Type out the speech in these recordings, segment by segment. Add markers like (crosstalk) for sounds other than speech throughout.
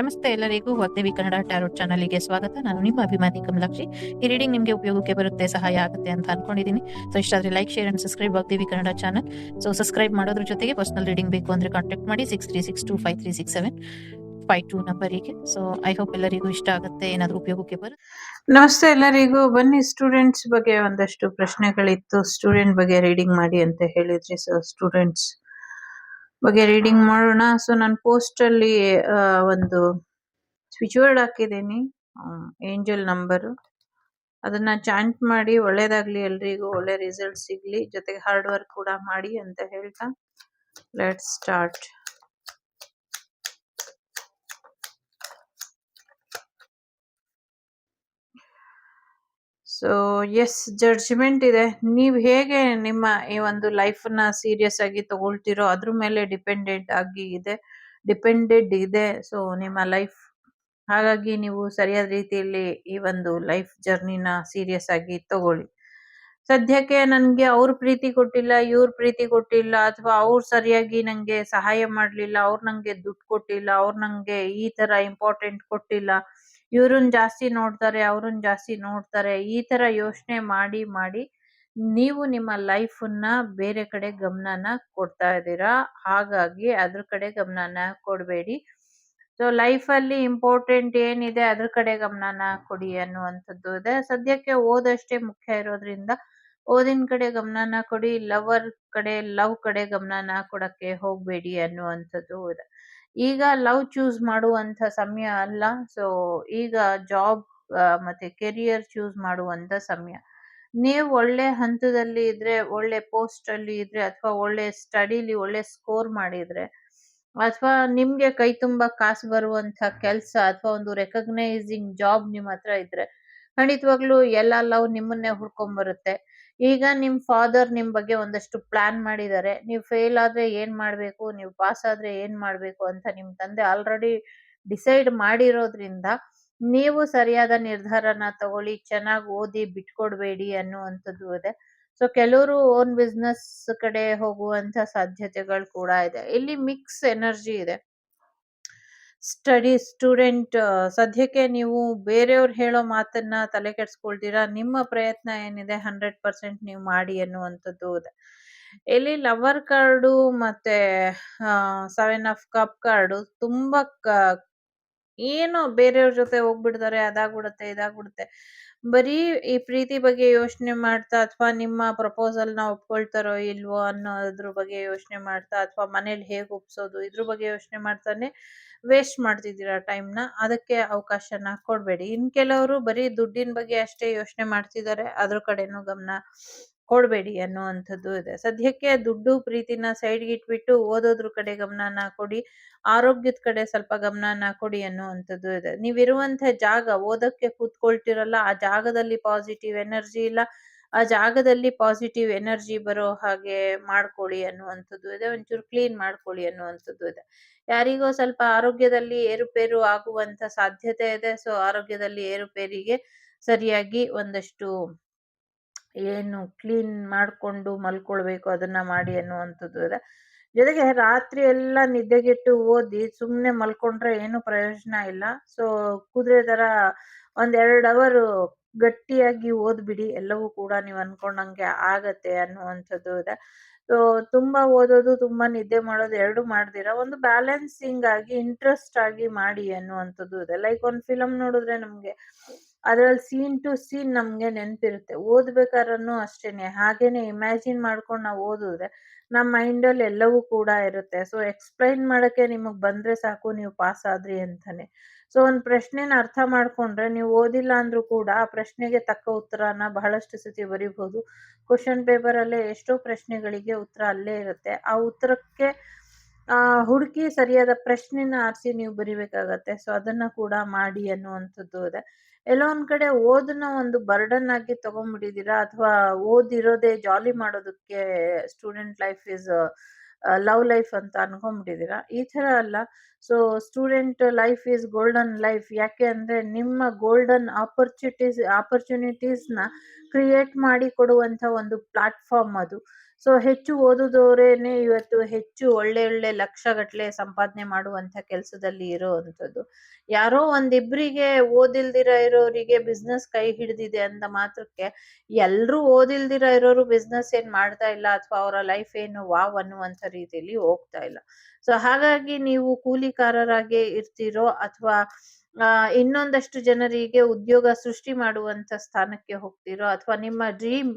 ನಮಸ್ತೆ ಎಲ್ಲರಿಗೂ ವಾಗ್ದೇವಿ ಕನ್ನಡ ಟ್ಯಾರೋಟ್ ಚಾನಲ್ಗೆ ಸ್ವಾಗತ. ನಾನು ನಿಮ್ಮ ಅಭಿಮಾನಿ ಕಮಲಾಕ್ಷಿ. ಈ ರೀಡಿಂಗ್ ನಿಮಗೆ ಉಪಯೋಗಕ್ಕೆ ಬರುತ್ತೆ, ಸಹಾಯ ಆಗುತ್ತೆ ಅಂತ ಅನ್ಕೊಂಡಿದ್ದೀನಿ. So ಇಷ್ಟಾದ್ರೆ like share and subscribe Vagdevi Kannada channel. So subscribe ಮಾಡೋದ್ರ ಜೊತೆಗೆ ಪರ್ಸನಲ್ ರೀಡಿಂಗ್ ಬೇಕು ಅಂದ್ರೆ ಕಾಂಟ್ಯಾಕ್ಟ್ ಮಾಡಿ six three six two five three six seven five two ನಂಬರಿಗೆ ಸೊ ಐ ಹೋಪ್ ಎಲ್ಲರಿಗೂ ಇಷ್ಟ ಆಗುತ್ತೆ, ಏನಾದರೂ ಉಪಯೋಗಕ್ಕೆ ಬರುತ್ತೆ ನಮಸ್ತೆ ಎಲ್ಲರಿಗೂ. ಬನ್ನಿ ಸ್ಟೂಡೆಂಟ್ಸ್ ಬಗ್ಗೆ ಒಂದಷ್ಟು ಪ್ರಶ್ನೆಗಳಿತ್ತು. ಸ್ಟೂಡೆಂಟ್ ಬಗ್ಗೆ ರೀಡಿಂಗ್ ಮಾಡಿ ಅಂತ ಹೇಳಿದ್ರಿ ಸೊ ಸ್ಟೂಡೆಂಟ್ಸ್ ಬಗ್ಗೆ ರೀಡಿಂಗ್ ಮಾಡೋಣ. ಸೊ ನಾನು ಪೋಸ್ಟ್ ಅಲ್ಲಿ ಒಂದು ಸ್ವಿಚ್ ವರ್ಡ್ ಹಾಕಿದ್ದೀನಿ. ಏಂಜಲ್ ನಂಬರ್ ಅದನ್ನ ಚಾಂಟ್ ಮಾಡಿ, ಒಳ್ಳೇದಾಗ್ಲಿ ಎಲ್ರಿಗೂ, ಒಳ್ಳೆ ರಿಸಲ್ಟ್ ಸಿಗ್ಲಿ, ಜೊತೆಗೆ ಹಾರ್ಡ್ ವರ್ಕ್ ಕೂಡ ಮಾಡಿ ಅಂತ ಹೇಳ್ತಾ let start so yes judgment ಇದೆ. ನೀವು ಹೇಗೆ ನಿಮ್ಮ ಈ ಒಂದು ಲೈಫ್ನ ಸೀರಿಯಸ್ ಆಗಿ ತಗೊಳ್ತಿರೋ ಅದ್ರ ಮೇಲೆ ಡಿಪೆಂಡೆಂಟ್ ಆಗಿ ಇದೆ ಡಿಪೆಂಡೆಡ್ ಇದೆ. ಸೊ ನಿಮ್ಮ ಲೈಫ್ ಹಾಗಾಗಿ ನೀವು ಸರಿಯಾದ ರೀತಿಯಲ್ಲಿ ಈ ಒಂದು ಲೈಫ್ ಜರ್ನಿನ ಸೀರಿಯಸ್ ಆಗಿ ತಗೊಳ್ಳಿ. ಸದ್ಯಕ್ಕೆ ನನಗೆ ಅವ್ರ ಪ್ರೀತಿ ಕೊಟ್ಟಿಲ್ಲ, ಇವ್ರ ಪ್ರೀತಿ ಕೊಟ್ಟಿಲ್ಲ, ಅಥವಾ ಅವ್ರು ಸರಿಯಾಗಿ ನನಗೆ ಸಹಾಯ ಮಾಡಲಿಲ್ಲ, ಅವ್ರು ನನಗೆ ದುಡ್ಡು ಕೊಟ್ಟಿಲ್ಲ, ಅವ್ರು ನನಗೆ ಈ ತರ ಇಂಪಾರ್ಟೆಂಟ್ ಕೊಟ್ಟಿಲ್ಲ ಇವ್ರನ್ ಜಾಸ್ತಿ ನೋಡ್ತಾರೆ ಅವ್ರನ್ ಜಾಸ್ತಿ ನೋಡ್ತಾರೆ, ಈ ತರ ಯೋಚನೆ ಮಾಡಿ ಮಾಡಿ ನೀವು ನಿಮ್ಮ ಲೈಫನ್ನ ಬೇರೆ ಕಡೆ ಗಮನನ ಕೊಡ್ತಾ ಇದ್ದೀರಾ? ಹಾಗಾಗಿ ಅದ್ರ ಕಡೆ ಗಮನನ ಕೊಡಬೇಡಿ. ಸೊ ಲೈಫಲ್ಲಿ ಇಂಪಾರ್ಟೆಂಟ್ ಏನಿದೆ ಅದ್ರ ಕಡೆ ಗಮನನ ಕೊಡಿ ಅನ್ನುವಂಥದ್ದು ಇದೆ. ಸದ್ಯಕ್ಕೆ ಓದಷ್ಟೇ ಮುಖ್ಯ ಇರೋದ್ರಿಂದ ಓದಿನ ಕಡೆ ಗಮನನ ಕೊಡಿ, ಲವರ್ ಕಡೆ, ಲವ್ ಕಡೆ ಗಮನನ ಕೊಡಕ್ಕೆ ಹೋಗಬೇಡಿ ಅನ್ನುವಂಥದ್ದು ಇದೆ. ಈಗ ಲವ್ ಚೂಸ್ ಮಾಡುವಂತ ಸಮಯ ಅಲ್ಲ. ಸೊ, ಈಗ ಜಾಬ್ ಮತ್ತೆ ಕೆರಿಯರ್ ಚೂಸ್ ಮಾಡುವಂತ ಸಮಯ. ನೀವು ಒಳ್ಳೆ ಹಂತದಲ್ಲಿ ಇದ್ರೆ, ಒಳ್ಳೆ ಪೋಸ್ಟ್ ಅಲ್ಲಿ ಇದ್ರೆ, ಅಥವಾ ಒಳ್ಳೆ ಸ್ಟಡಿಲಿ ಒಳ್ಳೆ ಸ್ಕೋರ್ ಮಾಡಿದ್ರೆ, ಅಥವಾ ನಿಮ್ಗೆ ಕೈ ತುಂಬಾ ಕಾಸು ಬರುವಂತ ಕೆಲಸ ಅಥವಾ ಒಂದು ರೆಕಗ್ನೈಸಿಂಗ್ ಜಾಬ್ ನಿಮ್ ಹತ್ರ ಇದ್ರೆ, ಖಂಡಿತವಾಗ್ಲೂ ಎಲ್ಲ ಲವ್ ನಿಮ್ಮನ್ನೇ ಹುಡ್ಕೊಂಡ್ ಬರುತ್ತೆ ಈಗ ನಿಮ್ ಫಾದರ್ ನಿಮ್ ಬಗ್ಗೆ ಒಂದಷ್ಟು ಪ್ಲಾನ್ ಮಾಡಿದ್ದಾರೆ ನೀವು ಫೇಲ್ ಆದ್ರೆ ಏನ್ ಮಾಡ್ಬೇಕು? ನೀವು ಪಾಸ್ ಆದ್ರೆ ಏನ್ ಮಾಡ್ಬೇಕು ಅಂತ ನಿಮ್ ತಂದೆ ಆಲ್ರೆಡಿ ಡಿಸೈಡ್ ಮಾಡಿರೋದ್ರಿಂದ ನೀವು ಸರಿಯಾದ ನಿರ್ಧಾರನ ತಗೊಳ್ಳಿ, ಚೆನ್ನಾಗಿ ಓದಿ ಬಿಟ್ಕೊಡ್ಬೇಡಿ ಅನ್ನುವಂಥದ್ದು ಇದೆ. ಸೊ ಕೆಲವರು ಓನ್ ಬಿಸ್ನೆಸ್ ಕಡೆ ಹೋಗುವಂತ ಸಾಧ್ಯತೆಗಳು ಕೂಡ ಇದೆ. ಇಲ್ಲಿ ಮಿಕ್ಸ್ ಎನರ್ಜಿ ಇದೆ. ಸ್ಟಡಿ ಸ್ಟೂಡೆಂಟ್ ಸದ್ಯಕ್ಕೆ ನೀವು ಬೇರೆಯವ್ರು ಹೇಳೋ ಮಾತನ್ನ ತಲೆ ಕೆಡ್ಸ್ಕೊಳ್ತೀರಾ? ನಿಮ್ಮ ಪ್ರಯತ್ನ ಏನಿದೆ? ಹಂಡ್ರೆಡ್ ಪರ್ಸೆಂಟ್ ನೀವು ಮಾಡಿ ಅನ್ನುವಂಥದ್ದು ಇದೆ. ಇಲ್ಲಿ ಲವರ್ ಕಾರ್ಡು ಮತ್ತೆ ಸೆವೆನ್ ಆಫ್ ಕಪ್ ಕಾರ್ಡು ತುಂಬಾ ಏನೋ ಬೇರೆಯವ್ರ ಜೊತೆ ಹೋಗ್ಬಿಡ್ತಾರೆ, ಅದಾಗ್ಬಿಡುತ್ತೆ, ಇದಾಗ್ಬಿಡುತ್ತೆ. ಬರೀ ಈ ಪ್ರೀತಿ ಬಗ್ಗೆ ಯೋಚನೆ ಮಾಡ್ತಾ ಅಥವಾ ನಿಮ್ಮ ಪ್ರಪೋಸಲ್ನ ಒಪ್ಕೊಳ್ತಾರೋ ಇಲ್ವೋ ಅನ್ನೋದ್ರ ಬಗ್ಗೆ ಯೋಚನೆ ಮಾಡ್ತಾ ಅಥವಾ ಮನೇಲಿ ಹೇಗ್ ಒಪ್ಸೋದು ಇದ್ರ ಬಗ್ಗೆ ಯೋಚನೆ ಮಾಡ್ತಾನೆ. ವೇಸ್ಟ್ ಮಾಡ್ತಿದ್ದೀರಾ ಟೈಮ್ನ? ಅದಕ್ಕೆ ಅವಕಾಶನ ಕೊಡ್ಬೇಡಿ. ಇನ್ ಕೆಲವರು ಬರೀ ದುಡ್ಡಿನ ಬಗ್ಗೆ ಅಷ್ಟೇ ಯೋಚನೆ ಮಾಡ್ತಿದ್ದಾರೆ. ಅದ್ರ ಕಡೆನೂ ಗಮನ ಕೊಡ್ಬೇಡಿ ಅನ್ನುವಂಥದ್ದು ಇದೆ. ಸದ್ಯಕ್ಕೆ ದುಡ್ಡು ಪ್ರೀತಿನ ಸೈಡ್ಗೆ ಇಟ್ಬಿಟ್ಟು ಓದೋದ್ರ ಕಡೆ ಗಮನನ ಕೊಡಿ. ಆರೋಗ್ಯದ ಕಡೆ ಸ್ವಲ್ಪ ಗಮನನ ಕೊಡಿ ಅನ್ನುವಂಥದ್ದು ಇದೆ. ನೀವಿರುವಂತ ಜಾಗ ಓದಕ್ಕೆ ಕೂತ್ಕೊಳ್ತಿರಲ್ಲ, ಆ ಜಾಗದಲ್ಲಿ ಪಾಸಿಟಿವ್ ಎನರ್ಜಿ ಇಲ್ಲ. ಆ ಜಾಗದಲ್ಲಿ ಪಾಸಿಟಿವ್ ಎನರ್ಜಿ ಬರೋ ಹಾಗೆ ಮಾಡ್ಕೊಳ್ಳಿ ಅನ್ನುವಂಥದ್ದು ಇದೆ, ಒಂಚೂರು ಕ್ಲೀನ್ ಮಾಡ್ಕೊಳ್ಳಿ ಅನ್ನುವಂಥದ್ದು ಇದೆ. ಯಾರಿಗೋ ಸ್ವಲ್ಪ ಆರೋಗ್ಯದಲ್ಲಿ ಏರುಪೇರು ಆಗುವಂತ ಸಾಧ್ಯತೆ ಇದೆ ಸೊ ಆರೋಗ್ಯದಲ್ಲಿ ಏರುಪೇರಿಗೆ ಸರಿಯಾಗಿ ಒಂದಷ್ಟು ಏನು ಕ್ಲೀನ್ ಮಾಡ್ಕೊಂಡು ಮಲ್ಕೊಳ್ಬೇಕು, ಅದನ್ನ ಮಾಡಿ ಅನ್ನುವಂಥದ್ದು ಇದೆ. ಜೊತೆಗೆ ರಾತ್ರಿ ಎಲ್ಲ ನಿದ್ದೆಗೆಟ್ಟು ಓದಿ ಸುಮ್ನೆ ಮಲ್ಕೊಂಡ್ರೆ ಏನು ಪ್ರಯೋಜನ ಇಲ್ಲ. ಸೊ ಕುದುರೆ ತರ ಒಂದ್ ಎರಡ್ ಅವರ್ ಗಟ್ಟಿಯಾಗಿ ಓದ್ಬಿಡಿ, ಎಲ್ಲವೂ ಕೂಡ ನೀವು ಅನ್ಕೊಂಡಂಗೆ ಆಗತ್ತೆ ಅನ್ನುವಂಥದ್ದು ಇದೆ. ಸೊ ತುಂಬಾ ಓದೋದು, ತುಂಬಾ ನಿದ್ದೆ ಮಾಡೋದು ಎರಡು ಮಾಡ್ದಿರ? ಒಂದು ಬ್ಯಾಲೆನ್ಸಿಂಗ್ ಆಗಿ ಇಂಟ್ರೆಸ್ಟ್ ಆಗಿ ಮಾಡಿ ಅನ್ನುವಂಥದ್ದು ಇದೆ. ಲೈಕ್ ಒಂದ್ ಫಿಲಮ್ ನೋಡಿದ್ರೆ ನಮ್ಗೆ ಅದ್ರಲ್ಲಿ ಸೀನ್ ಟು ಸೀನ್ ನಮ್ಗೆ ನೆನಪಿರುತ್ತೆ. ಓದ್ಬೇಕಾದ್ರೂ ಅಷ್ಟೇನೆ. ಹಾಗೇನೆ ಇಮ್ಯಾಜಿನ್ ಮಾಡ್ಕೊಂಡು ನಾವು ಓದಿದ್ರೆ ನಮ್ಮ ಮೈಂಡ್ ಅಲ್ಲಿ ಎಲ್ಲವೂ ಕೂಡ ಇರುತ್ತೆ. ಸೊ ಎಕ್ಸ್ಪ್ಲೈನ್ ಮಾಡಕ್ಕೆ ನಿಮಗೆ ಬಂದ್ರೆ ಸಾಕು, ನೀವು ಪಾಸ್ ಆದ್ರಿ ಅಂತಾನೆ. ಸೊ ಒಂದು ಪ್ರಶ್ನೆನ ಅರ್ಥ ಮಾಡ್ಕೊಂಡ್ರೆ ನೀವು ಓದಿಲ್ಲ ಅಂದ್ರೂ ಕೂಡ ಆ ಪ್ರಶ್ನೆಗೆ ತಕ್ಕ ಉತ್ತರನ ಬಹಳಷ್ಟು ಸತಿ ಬರಿಬಹುದು ಕ್ವಶನ್ ಪೇಪರ್ ಅಲ್ಲೇ ಎಷ್ಟೋ ಪ್ರಶ್ನೆಗಳಿಗೆ ಉತ್ತರ ಅಲ್ಲೇ ಇರುತ್ತೆ. ಆ ಉತ್ತರಕ್ಕೆ ಹುಡುಕಿ ಸರಿಯಾದ ಪ್ರಶ್ನೆನ ಆರಿಸಿ ನೀವು ಬರಿಬೇಕಾಗತ್ತೆ. ಸೊ ಅದನ್ನ ಕೂಡ ಮಾಡಿ ಅನ್ನುವಂಥದ್ದು ಇದೆ. ಎಲ್ಲೋ ಒಂದ್ ಕಡೆ ಓದನ್ನ ಒಂದು ಬರ್ಡನ್ ಆಗಿ ತಗೊಂಡ್ಬಿಟ್ಟಿದ್ದೀರಾ? ಅಥವಾ ಓದಿರೋದೇ ಜಾಲಿ ಮಾಡೋದಕ್ಕೆ student life is love life ಅಂತ ಅನ್ಕೊಂಡ್ಬಿಟ್ಟಿದೀರಾ ಈ ತರ ಅಲ್ಲ. So student life is golden life ಯಾಕೆ ಅಂದ್ರೆ ನಿಮ್ಮ ಗೋಲ್ಡನ್ ಆಪರ್ಚುನಿಟೀಸ್ ಆಪರ್ಚುನಿಟೀಸ್ನ ಕ್ರಿಯೇಟ್ ಮಾಡಿ ಕೊಡುವಂತ ಒಂದು ಪ್ಲಾಟ್ಫಾರ್ಮ್ ಅದು. ಸೊ ಹೆಚ್ಚು ಓದಿದವರೇನೆ ಇವತ್ತು ಹೆಚ್ಚು ಒಳ್ಳೆ ಒಳ್ಳೆ ಲಕ್ಷಗಟ್ಟಲೆ ಸಂಪಾದನೆ ಮಾಡುವಂತ ಕೆಲಸದಲ್ಲಿ ಇರೋವಂಥದ್ದು. ಯಾರೋ ಒಂದಿಬ್ರಿಗೆ ಓದಿಲ್ದಿರ ಇರೋರಿಗೆ ಬಿಸ್ನೆಸ್ ಕೈ ಹಿಡಿದಿದೆ ಅಂದ ಮಾತ್ರಕ್ಕೆ ಎಲ್ಲರೂ ಓದಿಲ್ದಿರ ಇರೋರು ಬಿಸ್ನೆಸ್ ಏನ್ ಮಾಡ್ತಾ ಇಲ್ಲ ಅಥವಾ ಅವರ ಲೈಫ್ ಏನು ವಾವ್ ಅನ್ನುವಂತ ರೀತಿಯಲ್ಲಿ ಹೋಗ್ತಾ ಇಲ್ಲ. ಸೊ ಹಾಗಾಗಿ ನೀವು ಕೂಲಿಕಾರರಾಗೆ ಇರ್ತೀರೋ ಅಥವಾ ಇನ್ನೊಂದಷ್ಟು ಜನರಿಗೆ ಉದ್ಯೋಗ ಸೃಷ್ಟಿ ಮಾಡುವಂತ ಸ್ಥಾನಕ್ಕೆ ಹೋಗ್ತಿರೋ ಅಥವಾ ನಿಮ್ಮ ಡ್ರೀಮ್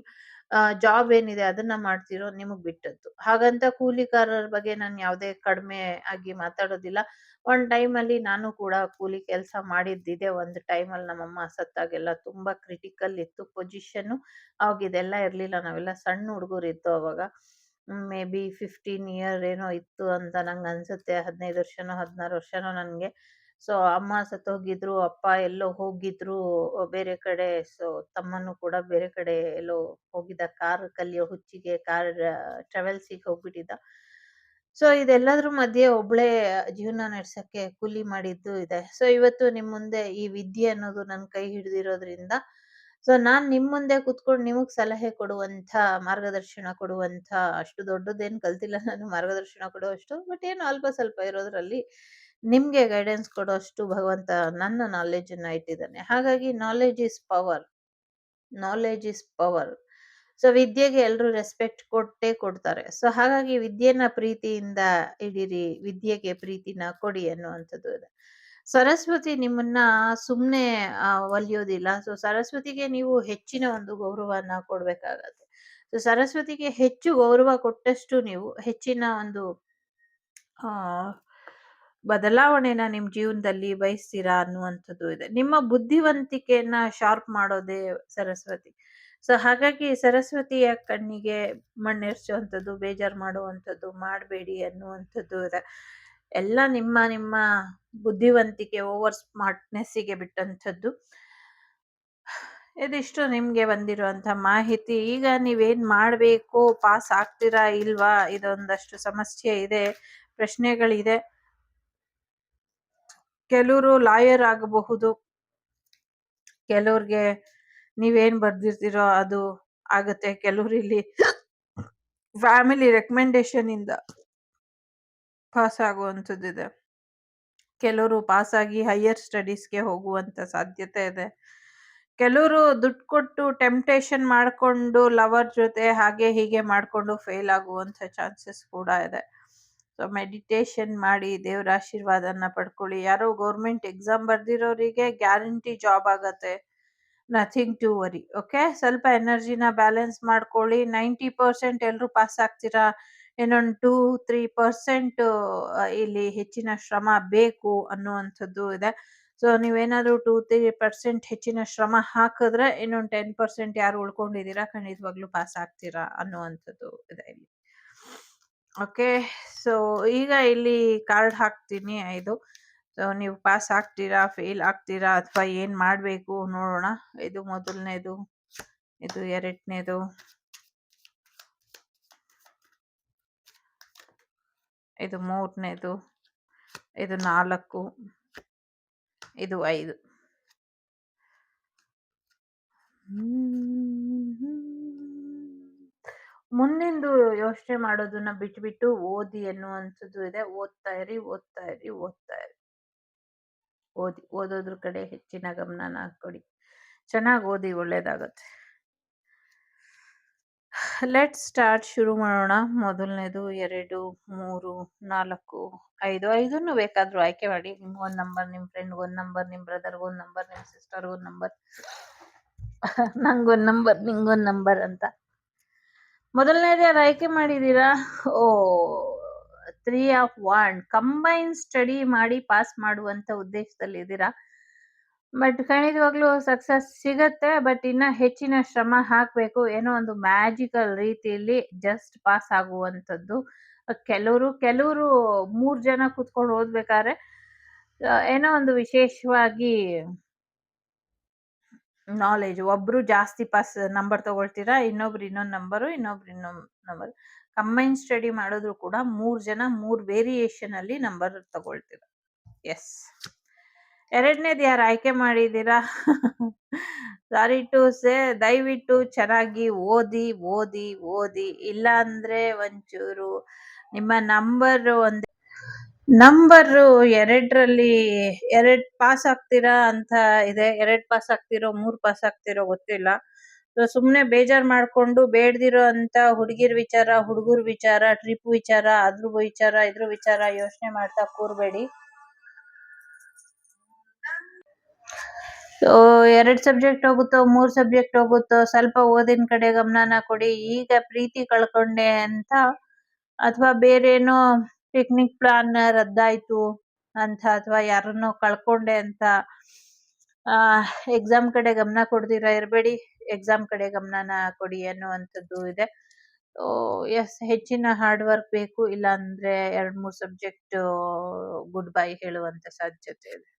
ಜಾಬ್ ಏನಿದೆ ಅದನ್ನ ಮಾಡ್ತಿರೋ ನಿಮಗ್ ಬಿಟ್ಟದ್ದು. ಹಾಗಂತ ಕೂಲಿಕಾರರ ಬಗ್ಗೆ ನಾನು ಯಾವುದೇ ಕಡಿಮೆ ಆಗಿ ಮಾತಾಡೋದಿಲ್ಲ. ಒಂದ್ ಟೈಮ್ ಅಲ್ಲಿ ನಾನು ಕೂಡ ಕೂಲಿ ಕೆಲಸ ಮಾಡಿದ್ದಿದೆ. ಒಂದು ಟೈಮ್ ಅಲ್ಲಿ ನಮ್ಮಮ್ಮ ಸತ್ತಾಗೆಲ್ಲ ತುಂಬಾ ಕ್ರಿಟಿಕಲ್ ಇತ್ತು. ಪೊಸಿಷನ್ ಅವಾಗ ಇದೆಲ್ಲ ಇರ್ಲಿಲ್ಲ. ನಾವೆಲ್ಲ ಸಣ್ಣ ಹುಡುಗರು ಇತ್ತು ಅವಾಗ. ಮೇ ಬಿ ಫಿಫ್ಟೀನ್ ಇಯರ್ ಏನೋ ಇತ್ತು ಅಂತ ನಂಗೆ ಅನ್ಸುತ್ತೆ. ಹದಿನೈದು ವರ್ಷನೋ ಹದಿನಾರು ವರ್ಷನೋ ನನ್ಗೆ. ಸೊ ಅಮ್ಮ ಸತ್ತೋಗಿದ್ರು, ಅಪ್ಪ ಎಲ್ಲೋ ಹೋಗಿದ್ರು ಬೇರೆ ಕಡೆ, ಸೊ ತಮ್ಮನು ಕೂಡ ಬೇರೆ ಕಡೆ ಎಲ್ಲೋ ಹೋಗಿದ್ದ, ಕಾರ್ ಕಲಿಯೋ ಹುಚ್ಚಿಗೆ, ಕಾರ್ ಟ್ರಾವೆಲ್ಸಿಗೆ ಹೋಗ್ಬಿಟ್ಟಿದ್ದ. ಸೊ ಇದೆಲ್ಲದ್ರ ಮಧ್ಯೆ ಒಬ್ಳೆ ಜೀವನ ನಡ್ಸಕ್ಕೆ ಕೂಲಿ ಮಾಡಿದ್ದು ಇದೆ. ಸೊ ಇವತ್ತು ನಿಮ್ ಮುಂದೆ ಈ ವಿದ್ಯೆ ಅನ್ನೋದು ನನ್ ಕೈ ಹಿಡಿದಿರೋದ್ರಿಂದ, ಸೊ ನಾನ್ ನಿಮ್ ಮುಂದೆ ಕುತ್ಕೊಂಡು ನಿಮಗ್ ಸಲಹೆ ಕೊಡುವಂತ ಮಾರ್ಗದರ್ಶನ ಕೊಡುವಂತ ಅಷ್ಟು ದೊಡ್ಡದೇನ್ ಕಲ್ತಿಲ್ಲ ನಾನು ಮಾರ್ಗದರ್ಶನ ಕೊಡುವಷ್ಟು, ಬಟ್ ಏನು ಅಲ್ಪ ಸ್ವಲ್ಪ ಇರೋದ್ರಲ್ಲಿ ನಿಮ್ಗೆ ಗೈಡೆನ್ಸ್ ಕೊಡೋಷ್ಟು ಭಗವಂತ ನನ್ನ ನಾಲೆಜ್ ಅನ್ನ ಇಟ್ಟಿದ್ದಾನೆ. ಹಾಗಾಗಿ knowledge is power knowledge is power so ವಿದ್ಯೆಗೆ ಎಲ್ಲರೂ ರೆಸ್ಪೆಕ್ಟ್ ಕೊಟ್ಟೇ ಕೊಡ್ತಾರೆ. ಸೊ ಹಾಗಾಗಿ ವಿದ್ಯೆನ ಪ್ರೀತಿಯಿಂದ ಇಡೀರಿ ವಿದ್ಯೆಗೆ ಪ್ರೀತಿನ ಕೊಡಿ ಅನ್ನುವಂಥದ್ದು ಇದೆ. ಸರಸ್ವತಿ ನಿಮ್ಮನ್ನ ಸುಮ್ನೆ ಒಲಿಯೋದಿಲ್ಲ. ಸೊ ಸರಸ್ವತಿಗೆ ನೀವು ಹೆಚ್ಚಿನ ಒಂದು ಗೌರವನ ಕೊಡ್ಬೇಕಾಗತ್ತೆ. ಸೊ ಸರಸ್ವತಿಗೆ ಹೆಚ್ಚು ಗೌರವ ಕೊಟ್ಟಷ್ಟು ನೀವು ಹೆಚ್ಚಿನ ಒಂದು, ಆ ಬದಲಾವಣೆನ ನಿಮ್ಮ ಜೀವನದಲ್ಲಿ ಬಯಸ್ತೀರಾ ಅನ್ನುವಂಥದ್ದು ಇದೆ. ನಿಮ್ಮ ಬುದ್ಧಿವಂತಿಕೆಯನ್ನ ಶಾರ್ಪ್ ಮಾಡೋದೇ ಸರಸ್ವತಿ. ಸೊ ಹಾಗಾಗಿ ಸರಸ್ವತಿಯ ಕಣ್ಣಿಗೆ ಮಣ್ಣೆರ್ಸುವಂಥದ್ದು ಬೇಜಾರ್ ಮಾಡುವಂಥದ್ದು, ಮಾಡಬೇಡಿ ಅನ್ನುವಂಥದ್ದು ಇದೆ. ಎಲ್ಲ ನಿಮ್ಮ ನಿಮ್ಮ ಬುದ್ಧಿವಂತಿಕೆ ಓವರ್ ಸ್ಮಾರ್ಟ್ನೆಸ್ಸಿಗೆ ಬಿಟ್ಟಂಥದ್ದು. ಇದಿಷ್ಟು ನಿಮಗೆ ಬಂದಿರುವಂತ ಮಾಹಿತಿ. ಈಗ ನೀವೇನು ಮಾಡಬೇಕು ಪಾಸ್ ಆಗ್ತೀರಾ ಇಲ್ವಾ, ಇದೊಂದಷ್ಟು ಸಮಸ್ಯೆ ಇದೆ, ಪ್ರಶ್ನೆಗಳಿದೆ. ಕೆಲವರು ಲಾಯರ್ ಆಗಬಹುದು. ಕೆಲವ್ರಿಗೆ ನೀವೇನ್ ಬರ್ದಿರ್ತೀರೋ ಅದು ಆಗತ್ತೆ. ಕೆಲವ್ರು ಇಲ್ಲಿ ಫ್ಯಾಮಿಲಿ ರೆಕಮೆಂಡೇಶನ್ ಇಂದ ಪಾಸ್ ಆಗುವಂಥದ್ದಿದೆ. ಕೆಲವರು ಪಾಸ್ ಆಗಿ ಹೈಯರ್ ಸ್ಟಡೀಸ್ಗೆ ಹೋಗುವಂತ ಸಾಧ್ಯತೆ ಇದೆ. ಕೆಲವರು ದುಡ್ಡು ಕೊಟ್ಟು ಟೆಂಪ್ಟೇಷನ್ ಮಾಡ್ಕೊಂಡು ಲವರ್ ಜೊತೆ ಹಾಗೆ ಹೀಗೆ ಮಾಡ್ಕೊಂಡು ಫೇಲ್ ಆಗುವಂತ ಚಾನ್ಸಸ್ ಕೂಡ ಇದೆ. ಸೊ ಮೆಡಿಟೇಷನ್ ಮಾಡಿ ದೇವರ ಆಶೀರ್ವಾದನ ಪಡ್ಕೊಳ್ಳಿ. ಯಾರೋ ಗೌರ್ಮೆಂಟ್ ಎಕ್ಸಾಮ್ ಬರ್ದಿರೋರಿಗೆ ಗ್ಯಾರಂಟಿ ಜಾಬ್ ಆಗತ್ತೆ. ನಥಿಂಗ್ ಟು ವರಿ ಓಕೆ ಸ್ವಲ್ಪ ಎನರ್ಜಿನ ಬ್ಯಾಲೆನ್ಸ್ ಮಾಡ್ಕೊಳ್ಳಿ. ನೈಂಟಿ ಪರ್ಸೆಂಟ್ ಎಲ್ಲರೂ ಪಾಸ್ ಆಗ್ತೀರಾ? ಇನ್ನೊಂದು ಟೂ ತ್ರೀ ಪರ್ಸೆಂಟ್ ಇಲ್ಲಿ ಹೆಚ್ಚಿನ ಶ್ರಮ ಬೇಕು ಅನ್ನುವಂಥದ್ದು ಇದೆ. ಸೊ ನೀವೇನಾದ್ರೂ ಟೂ ತ್ರೀ ಪರ್ಸೆಂಟ್ ಹೆಚ್ಚಿನ ಶ್ರಮ ಹಾಕಿದ್ರೆ ಇನ್ನೊಂದು ಟೆನ್ ಪರ್ಸೆಂಟ್ ಯಾರು ಉಳ್ಕೊಂಡಿದ್ದೀರಾ? ಖಂಡಿತವಾಗ್ಲೂ ಪಾಸ್ ಆಗ್ತೀರಾ ಅನ್ನುವಂಥದ್ದು ಇದೆ ಇಲ್ಲಿ. ಓಕೆ. ಸೊ, ಈಗ ಇಲ್ಲಿ ಕಾರ್ಡ್ ಹಾಕ್ತೀನಿ ಇದು. ಸೊ, ನೀವು ಪಾಸ್ ಆಗ್ತೀರಾ, ಫೇಲ್ ಆಗ್ತೀರಾ ಅಥವಾ ಏನು ಮಾಡಬೇಕು ನೋಡೋಣ. ಇದು ಮೊದಲನೇದು, ಇದು ಎರಡನೇದು. ಇದು ಮೂರನೇದು. ಇದು ನಾಲ್ಕು. ಇದು ಐದು. ಮುಂದಿಂದು ಯೋಚನೆ ಮಾಡೋದನ್ನ ಬಿಟ್ಬಿಟ್ಟು ಓದಿ ಅನ್ನುವಂಥದ್ದು ಇದೆ. ಓದ್ತಾ ಇರಿ ಓದ್ತಾ ಇರಿ ಓದ್ತಾ ಇರಿ. ಓದಿ, ಓದೋದ್ರ ಕಡೆ ಹೆಚ್ಚಿನ ಗಮನನ ಕೊಡಿ ಚೆನ್ನಾಗಿ ಓದಿ, ಒಳ್ಳೇದಾಗತ್ತೆ. ಲೆಟ್ ಸ್ಟಾರ್ಟ್ ಶುರು ಮಾಡೋಣ. ಮೊದಲನೇದು, ಎರಡು, ಮೂರು, ನಾಲ್ಕು, ಐದು. ಐದನ್ನು ಬೇಕಾದರೂ ಆಯ್ಕೆ ಮಾಡಿ. ನಿಮ್ಗೊಂದು ನಂಬರ್ ನಿಮ್ಮ ಫ್ರೆಂಡ್ ಒಂದು ನಂಬರ್ ನಿಮ್ಮ ಒಂದು ನಂಬರ್ ನಿಮ್ಮ ಸಿಸ್ಟರ್ ಒಂದು ನಂಬರ್ ನಂಗೊಂದು ನಂಬರ್ ನಿಂಗೊಂದು ನಂಬರ್ ಅಂತ. ಮೊದಲನೇದು ಆಯ್ಕೆ ಮಾಡಿದ್ದೀರಾ? ಓ three of one combine study ಮಾಡಿ ಪಾಸ್ ಮಾಡುವಂತ ಉದ್ದೇಶದಲ್ಲಿ ಇದ್ದೀರಾ? ಬಟ್ ಖಂಡಿತವಾಗ್ಲೂ ಸಕ್ಸಸ್ ಸಿಗತ್ತೆ ಬಟ್ ಇನ್ನ ಹೆಚ್ಚಿನ ಶ್ರಮ ಹಾಕ್ಬೇಕು. ಏನೋ ಒಂದು ಮ್ಯಾಜಿಕಲ್ ರೀತಿಯಲ್ಲಿ ಜಸ್ಟ್ ಪಾಸ್ ಆಗುವಂಥದ್ದು. ಕೆಲವರು ಕೆಲವರು ಮೂರ್ ಜನ ಕುತ್ಕೊಂಡು ಓದ್ಬೇಕಾದ್ರೆ ಏನೋ ಒಂದು ವಿಶೇಷವಾಗಿ ನಾಲೆಜ್ ಒಬ್ರು ಜಾಸ್ತಿ ಪಾಸ್ ನಂಬರ್ ತಗೊಳ್ತೀರಾ, ಇನ್ನೊಬ್ರು ಇನ್ನೊಂದು ನಂಬರು ಇನ್ನೊಬ್ರು ಇನ್ನೊಂದು ನಂಬರ್ ಕಂಬೈನ್ ಸ್ಟಡಿ ಮಾಡಿದ್ರು ಕೂಡ ಮೂರ್ ಜನ ಮೂರ್ ವೇರಿಯೇಷನ್ ಅಲ್ಲಿ ನಂಬರ್ ತಗೊಳ್ತೀರ. ಎಸ್ ಎರಡನೇದು ಯಾರು ಆಯ್ಕೆ ಮಾಡಿದ್ದೀರಾ? ಸಾರಿ ಟು ಸೇ ದಯವಿಟ್ಟು ಚೆನ್ನಾಗಿ ಓದಿ ಓದಿ ಓದಿ. ಇಲ್ಲ ಅಂದ್ರೆ ಒಂಚೂರು ನಿಮ್ಮ ನಂಬರ್ ಒಂದ್ ನಂಬರ್ ಎರಡರಲ್ಲಿ ಎರಡ್ ಪಾಸ್ ಆಗ್ತೀರಾ ಅಂತ ಇದೆ. ಎರಡ್ ಪಾಸ್ ಆಗ್ತಿರೋ, ಮೂರ್ ಪಾಸ್ ಆಗ್ತಿರೋ ಗೊತ್ತಿಲ್ಲ. ಸೊ ಸುಮ್ನೆ ಬೇಜಾರ್ ಮಾಡ್ಕೊಂಡು ಬೇಡ್ದಿರೋ ಅಂತ ಹುಡುಗಿರ್ ವಿಚಾರ, ಹುಡುಗರ್ ವಿಚಾರ ಟ್ರಿಪ್ ವಿಚಾರ, ಅದ್ರ ವಿಚಾರ, ಇದ್ರ ವಿಚಾರ ಯೋಚನೆ ಮಾಡ್ತಾ ಕೂರ್ಬೇಡಿ. ಸೊ ಎರಡ್ ಸಬ್ಜೆಕ್ಟ್ ಹೋಗುತ್ತೋ, ಮೂರ್ ಸಬ್ಜೆಕ್ಟ್ ಹೋಗುತ್ತೋ, ಸ್ವಲ್ಪ ಓದಿನ ಕಡೆ ಗಮನನ ಕೊಡಿ. ಈಗ ಪ್ರೀತಿ ಕಳ್ಕೊಂಡೆ ಅಂತ, ಅಥವಾ ಬೇರೇನೋ ಪಿಕ್ನಿಕ್ ಪ್ಲಾನ್ ರದ್ದಾಯ್ತು ಅಂತ ಅಥವಾ ಯಾರನ್ನೋ ಕಳ್ಕೊಂಡೆ ಅಂತ, ಆ ಎಕ್ಸಾಮ್ ಕಡೆ ಗಮನ ಕೊಡ್ದಿರಾ ಇರಬೇಡಿ ಎಕ್ಸಾಮ್ ಕಡೆ ಗಮನನ ಕೊಡಿ ಅನ್ನುವಂಥದ್ದು ಇದೆ. ಎಸ್ ಹೆಚ್ಚಿನ ಹಾರ್ಡ್ ವರ್ಕ್ ಬೇಕು ಇಲ್ಲ ಅಂದ್ರೆ ಎರಡ್ ಮೂರ್ ಸಬ್ಜೆಕ್ಟ್ ಗುಡ್ ಬೈ ಹೇಳುವಂತ ಸಾಧ್ಯತೆ ಇದೆ.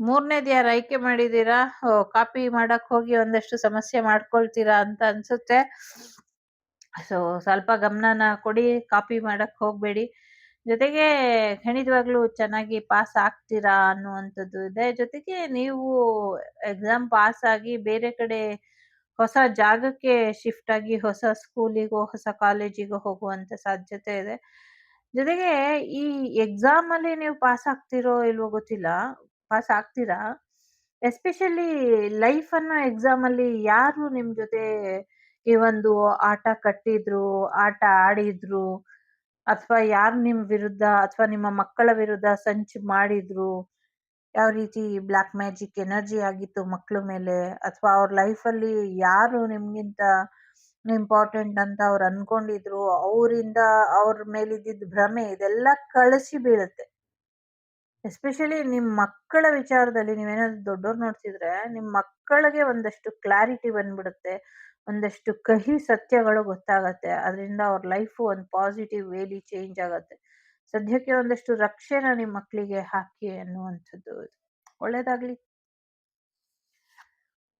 ಮೂರನೇದು ಯಾರು ಆಯ್ಕೆ ಮಾಡಿದೀರಾ ಕಾಪಿ ಮಾಡಕ್ ಹೋಗಿ ಒಂದಷ್ಟು ಸಮಸ್ಯೆ ಮಾಡ್ಕೊಳ್ತೀರಾ ಅಂತ ಅನ್ಸುತ್ತೆ. ಸೊ ಸ್ವಲ್ಪ ಗಮನನ ಕೊಡಿ, ಕಾಪಿ ಮಾಡಕ್ ಹೋಗಬೇಡಿ. ಜೊತೆಗೆ ಖಂಡಿತವಾಗ್ಲೂ ಚೆನ್ನಾಗಿ ಪಾಸ್ ಆಗ್ತೀರಾ ಅನ್ನುವಂಥದ್ದು ಇದೆ. ಜೊತೆಗೆ ನೀವು ಎಕ್ಸಾಮ್ ಪಾಸ್ ಆಗಿ ಬೇರೆ ಕಡೆ ಹೊಸ ಜಾಗಕ್ಕೆ ಶಿಫ್ಟ್ ಆಗಿ ಹೊಸ ಸ್ಕೂಲಿಗೋ ಹೊಸ ಕಾಲೇಜಿಗೋ ಹೋಗುವಂತ ಸಾಧ್ಯತೆ ಇದೆ. ಜೊತೆಗೆ ಈ ಎಕ್ಸಾಮ್ ಅಲ್ಲಿ ನೀವು ಪಾಸ್ ಆಗ್ತಿರೋ ಇಲ್ವೋ ಗೊತ್ತಿಲ್ಲ ಪಾಸ್ ಆಗ್ತೀರಾ? ಎಸ್ಪೆಷಲಿ ಲೈಫ್ ಅನ್ನೋ ಎಕ್ಸಾಮ್ ಅಲ್ಲಿ ಯಾರು ನಿಮ್ ಜೊತೆ ಈ ಒಂದು ಆಟ ಕಟ್ಟಿದ್ರು, ಆಟ ಆಡಿದ್ರು, ಅಥವಾ ಯಾರು ನಿಮ್ ವಿರುದ್ಧ ಅಥವಾ ನಿಮ್ಮ ಮಕ್ಕಳ ವಿರುದ್ಧ ಸಂಚು ಮಾಡಿದ್ರು, ಯಾವ ರೀತಿ ಬ್ಲಾಕ್ ಮ್ಯಾಜಿಕ್ ಎನರ್ಜಿ ಆಗಿತ್ತು ಮಕ್ಳ ಮೇಲೆ, ಅಥವಾ ಅವ್ರ ಲೈಫಲ್ಲಿ ಯಾರು ನಿಮ್ಗಿಂತ ಇಂಪಾರ್ಟೆಂಟ್ ಅಂತ ಅವ್ರು ಅನ್ಕೊಂಡಿದ್ರು, ಅವರಿಂದ ಅವ್ರ ಮೇಲಿದ್ದಿದ್ ಭ್ರಮೆ ಇದೆಲ್ಲ ಕಳಿಸಿ ಬೀಳುತ್ತೆ. ಎಸ್ಪೆಷಲಿ ನಿಮ್ ಮಕ್ಕಳ ವಿಚಾರದಲ್ಲಿ ನೀವೇನಾದ್ರು ದೊಡ್ಡೋರ್ ನೋಡ್ತಿದ್ರೆ, ನಿಮ್ ಮಕ್ಕಳಿಗೆ ಒಂದಷ್ಟು ಕ್ಲಾರಿಟಿ ಬಂದ್ಬಿಡುತ್ತೆ. ಒಂದಷ್ಟು ಕಹಿ ಸತ್ಯಗಳು ಗೊತ್ತಾಗತ್ತೆ. ಅದರಿಂದ ಅವ್ರ ಲೈಫ್ ಒಂದು ಪಾಸಿಟಿವ್ ವೇಲಿ ಚೇಂಜ್ ಆಗತ್ತೆ. ಸದ್ಯಕ್ಕೆ ಒಂದಷ್ಟು ರಕ್ಷೆನ ನಿಮ್ಮ ಮಕ್ಕಳಿಗೆ ಹಾಕಿ ಅನ್ನುವಂಥದ್ದು. ಒಳ್ಳೇದಾಗ್ಲಿ.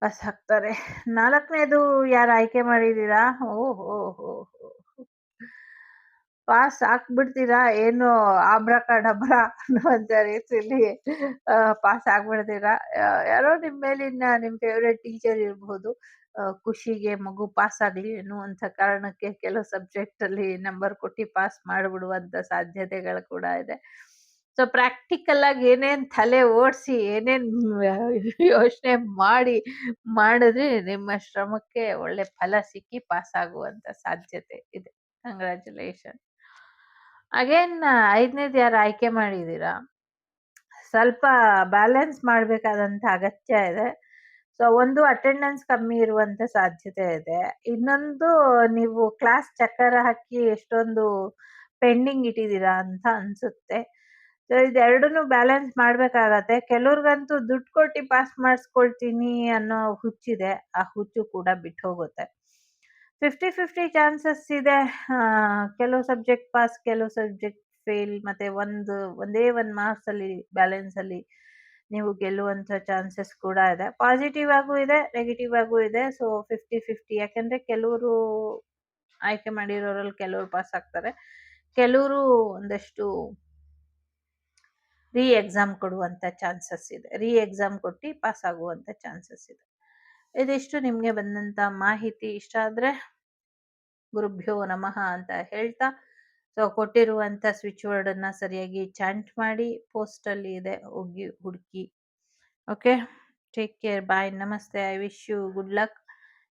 ಬಸ್ ಹಾಕ್ತಾರೆ. ನಾಲ್ಕನೇದು ಯಾರು ಆಯ್ಕೆ ಮಾಡಿದೀರಾ? ಓ ಹೋ ಹೋ ಪಾಸ್ ಹಾಕ್ಬಿಡ್ತೀರಾ ಏನು ಆಬ್ರಕ ಡಬ್ರ ಅನ್ನುವಂತ ರೀತಿಯಲ್ಲಿ ಪಾಸ್ ಆಗ್ಬಿಡ್ತೀರಾ? ಯಾರೋ ನಿಮ್ಮ ಮೇಲಿನ ನಿಮ್ ಫೇವ್ರೆಟ್ ಟೀಚರ್ ಇರಬಹುದು ಖುಷಿಗೆ ಮಗು ಪಾಸ್ ಆಗ್ಲಿ ಅನ್ನುವಂತ ಕಾರಣಕ್ಕೆ ಕೆಲವು ಸಬ್ಜೆಕ್ಟಲ್ಲಿ ನಂಬರ್ ಕೊಟ್ಟು ಪಾಸ್ ಮಾಡಿಬಿಡುವಂಥ ಸಾಧ್ಯತೆಗಳು ಕೂಡ ಇದೆ. ಸೊ ಪ್ರಾಕ್ಟಿಕಲ್ ಆಗಿ ಏನೇನು ತಲೆ ಓಡಿಸಿ, ಏನೇನ್ ಯೋಚನೆ ಮಾಡಿ, ಮಾಡಿದ್ರೆ ನಿಮ್ಮ ಶ್ರಮಕ್ಕೆ ಒಳ್ಳೆ ಫಲ ಸಿಕ್ಕಿ ಪಾಸ್ ಆಗುವಂತ ಸಾಧ್ಯತೆ ಇದೆ. ಕಂಗ್ರ್ಯಾಚುಲೇಷನ್ ಅಗೇನ್ ಐದನೇದು ಯಾರು ಆಯ್ಕೆ ಮಾಡಿದೀರಾ ಸ್ವಲ್ಪ ಬ್ಯಾಲೆನ್ಸ್ ಮಾಡಬೇಕಾದಂಥ ಅಗತ್ಯ ಇದೆ. ಸೊ ಒಂದು ಅಟೆಂಡೆನ್ಸ್ ಕಮ್ಮಿ ಇರುವಂತ ಸಾಧ್ಯತೆ ಇದೆ. ಇನ್ನೊಂದು ನೀವು ಕ್ಲಾಸ್ ಚಕ್ಕರ ಹಾಕಿ ಎಷ್ಟೊಂದು ಪೆಂಡಿಂಗ್ ಇಟ್ಟಿದ್ದೀರಾ ಅಂತ ಅನ್ಸುತ್ತೆ. ಸೊ ಇದೆರಡನ್ನು ಬ್ಯಾಲೆನ್ಸ್ ಮಾಡ್ಬೇಕಾಗತ್ತೆ. ಕೆಲವ್ರಿಗಂತೂ ದುಡ್ಡು ಕೊಟ್ಟು ಪಾಸ್ ಮಾಡಿಸ್ಕೊಳ್ತೀನಿ ಅನ್ನೋ ಹುಚ್ಚಿದೆ ಆ ಹುಚ್ಚು ಕೂಡ ಬಿಟ್ಟು ಹೋಗುತ್ತೆ ಫಿಫ್ಟಿ ಫಿಫ್ಟಿ ಚಾನ್ಸಸ್ ಇದೆ ಕೆಲವು ಸಬ್ಜೆಕ್ಟ್ ಪಾಸ್ ಕೆಲವು ಸಬ್ಜೆಕ್ಟ್ ಫೇಲ್ ಮತ್ತೆ ಒಂದು, ಒಂದೇ ಒಂದು ಮಾರ್ಕ್ಸ್ ಅಲ್ಲಿ ಬ್ಯಾಲೆನ್ಸ್ ಅಲ್ಲಿ ನೀವು ಗೆಲ್ಲುವಂತ ಚಾನ್ಸಸ್ ಕೂಡ ಇದೆ. ಪಾಸಿಟಿವ್ ಆಗೂ ಇದೆ ನೆಗೆಟಿವ್ ಆಗೂ ಇದೆ. ಸೊ ಫಿಫ್ಟಿ ಫಿಫ್ಟಿ ಯಾಕೆಂದ್ರೆ ಕೆಲವರು ಆಯ್ಕೆ ಮಾಡಿರೋರಲ್ಲಿ ಕೆಲವರು ಪಾಸ್ ಆಗ್ತಾರೆ. ಕೆಲವರು ಒಂದಷ್ಟು ರೀ ಎಕ್ಸಾಮ್ ಕೊಡುವಂತ ಚಾನ್ಸಸ್ ಇದೆ. ರೀ ಎಕ್ಸಾಮ್ ಕೊಟ್ಟು ಪಾಸ್ ಆಗುವಂತ ಚಾನ್ಸಸ್ ಇದೆ. ಇದಿಷ್ಟು ನಿಮ್ಗೆ ಬಂದಂತ ಮಾಹಿತಿ. ಇಷ್ಟ ಆದ್ರೆ ಗುರುಭ್ಯೋ ನಮಃ ಅಂತ ಹೇಳ್ತಾ ಸೊ ಕೊಟ್ಟಿರುವಂತ ಸ್ವಿಚ್ ವರ್ಡ್ ಅನ್ನ ಸರಿಯಾಗಿ ಚಾಂಟ್ ಮಾಡಿ ಪೋಸ್ಟ್ ಅಲ್ಲಿ ಇದೆ, ಹೋಗಿ ಹುಡುಕಿ. ಓಕೆ ಟೇಕ್ ಕೇರ್ ಬಾಯ್ ನಮಸ್ತೆ. I wish you good luck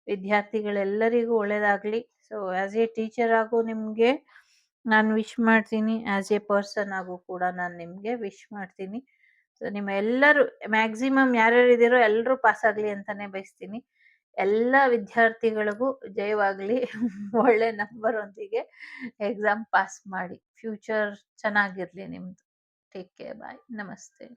ವಿದ್ಯಾರ್ಥಿಗಳೆಲ್ಲರಿಗೂ ಒಳ್ಳೆಯದಾಗಲಿ ಸೊ ಆಸ್ ಎ ಟೀಚರ್ ಆಗು ನಿಮಗೆ ನಾನು ವಿಶ್ ಮಾಡ್ತೀನಿ. ಆಸ್ ಎ ಪರ್ಸನ್ ಆಗು ಕೂಡ ನಾನು ನಿಮಗೆ ವಿಶ್ ಮಾಡ್ತೀನಿ. ಸೊ ನಿಮ್ಮ ಎಲ್ಲರೂ ಮ್ಯಾಕ್ಸಿಮಮ್ ಯಾರ್ಯಾರು ಇದ್ದೀರೋ ಎಲ್ಲರೂ ಪಾಸ್ ಆಗಲಿ ಅಂತಾನೆ ಬಯಸ್ತೀನಿ. ಎಲ್ಲ ವಿದ್ಯಾರ್ಥಿಗಳಿಗೂ ಜಯವಾಗಲಿ. (laughs) ಒಳ್ಳೆ ನಂಬರ್ ಒಂದಿಗೆ ಎಕ್ಸಾಮ್ ಪಾಸ್ ಮಾಡಿ. ಫ್ಯೂಚರ್ ಚೆನ್ನಾಗಿರ್ಲಿ ನಿಮ್ದು. ಟೇಕ್ ಕೇರ್ ಬಾಯ್ ನಮಸ್ತೆ.